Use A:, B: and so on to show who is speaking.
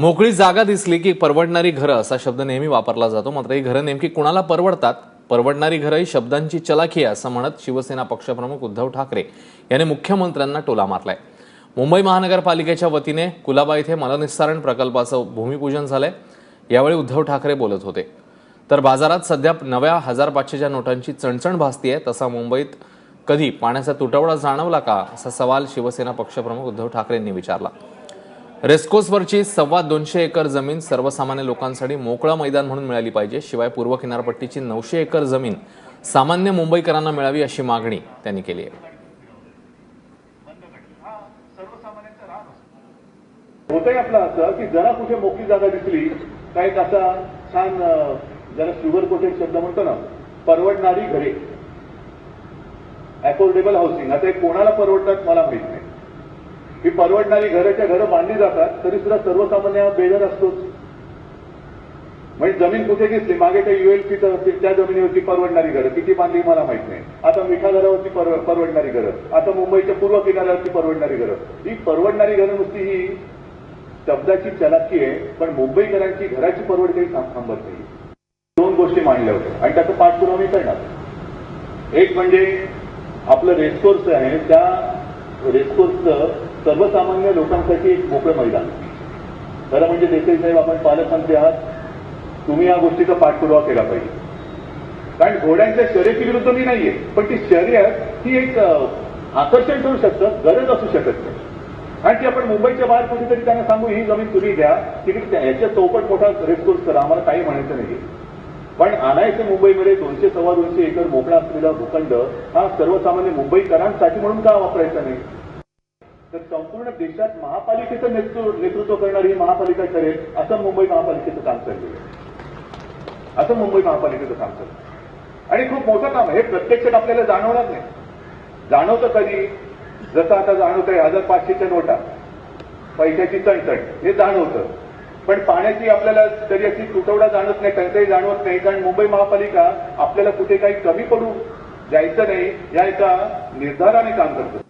A: मोकळी जागा दिसली की परवडणारी घरं असा शब्द नेहमी वापरला जातो. मात्र ही घरं नेमकी कुणाला परवडतात? परवडणारी घरं ही शब्दांची चलाखी आहे असं म्हणत शिवसेना पक्षप्रमुख उद्धव ठाकरे यांनी मुख्यमंत्र्यांना टोला मारलाय. मुंबई महानगरपालिकेच्या वतीने कुलाबा इथे मलनिस्सारण प्रकल्पाचं भूमिपूजन झालंय. यावेळी उद्धव ठाकरे बोलत होते. तर बाजारात सध्या नव्या हजार पाचशेच्या नोटांची चणचण भासतीये. तसा मुंबईत कधी पाण्याचा तुटवडा जाणवला का? असा सवाल शिवसेना पक्षप्रमुख उद्धव ठाकरेंनी विचारला. रेस्कोसवरची सव्वा दोनशे एकर जमीन सर्वसामान्य लोकांसाठी मोकळं मैदान म्हणून मिळाली पाहिजे शिवाय पूर्व किनारपट्टीची नऊशे एकर जमीन सामान्य मुंबईकरांना मिळावी अशी मागणी त्यांनी केली आहे.
B: होतंय आपलं असं की जरा कुठे मोकळी जागा दिसली काय एक असा छान जरा शुगर कोटेड शब्द म्हणतो ना परवडणारी घरे. अफोर्डेबल हाऊसिंग आता हे कोणाला परवडतात मला माहीत नाही. ही परवडणारी घराच्या घरं बांधली जातात तरी सुद्धा सर्वसामान्य बेजार असतोच. म्हणजे जमीन कुठे घेतली? मागे त्या युएलपी त्या जमिनीवरती परवडणारी घरं. किती बांधली मला माहीत नाही. आता मिठा घरावरती परवडणारी घरं. आता मुंबईच्या पूर्व किनाऱ्यावरती परवडणारी घरं. ही परवडणारी घरं नुसती ही शब्दाची चलाकी आहे पण मुंबईकरांची घराची परवड काही थांबत नाही. दोन गोष्टी मांडल्या होत्या. आणि त्याचा पाठपुरावा मी करणार. एक म्हणजे आपलं रेसकोर्स आहे त्या रेसकोर्सचं सर्वसामान्य लोकांसाठी एक मोकळं मैदान. खरं म्हणजे देसाई साहेब आपण पालकमंत्री आहात. तुम्ही या गोष्टीचा पाठपुरावा केला पाहिजे. कारण घोड्यांच्या शर्यती विरुद्ध मी नाहीये पण ती शर्यत ही एक आकर्षण ठरू शकतं गरज असू शकत नाही. आणि ती आपण मुंबईच्या बाहेर कुठेतरी त्यांना सांगू ही जमीन तुम्ही घ्या. की म्हणजे याच्या चौपट मोठा रेस्कोर्स करा आम्हाला काही म्हणायचं नाही पण आणायचं मुंबईमध्ये दोनशे सव्वा दोनशे एकर मोकळा असलेला भूखंड हा सर्वसामान्य मुंबईकरांसाठी म्हणून का वापरायचा नाही? तर संपूर्ण देशात महापालिकेचं नेतृत्व नेतृत्व करणारी ही महापालिका ठरेल असं मुंबई महापालिकेचं काम चाललेलं आहे. असं मुंबई महापालिकेचं काम चाललं आणि खूप मोठं काम आहे. हे प्रत्यक्षात आपल्याला जाणवणार नाही. जाणवतं कधी? जसं आता जाणवत आहे हजार पाचशेच्या नोटा पैशाची चणचण हे जाणवतं. पण पाण्याची आपल्याला तरी अशी तुटवडा जाणवत नाही टंचाई जाणवत नाही कारण मुंबई महापालिका आपल्याला कुठे काही कमी पडू द्यायचं नाही या एका निर्धाराने काम करतं.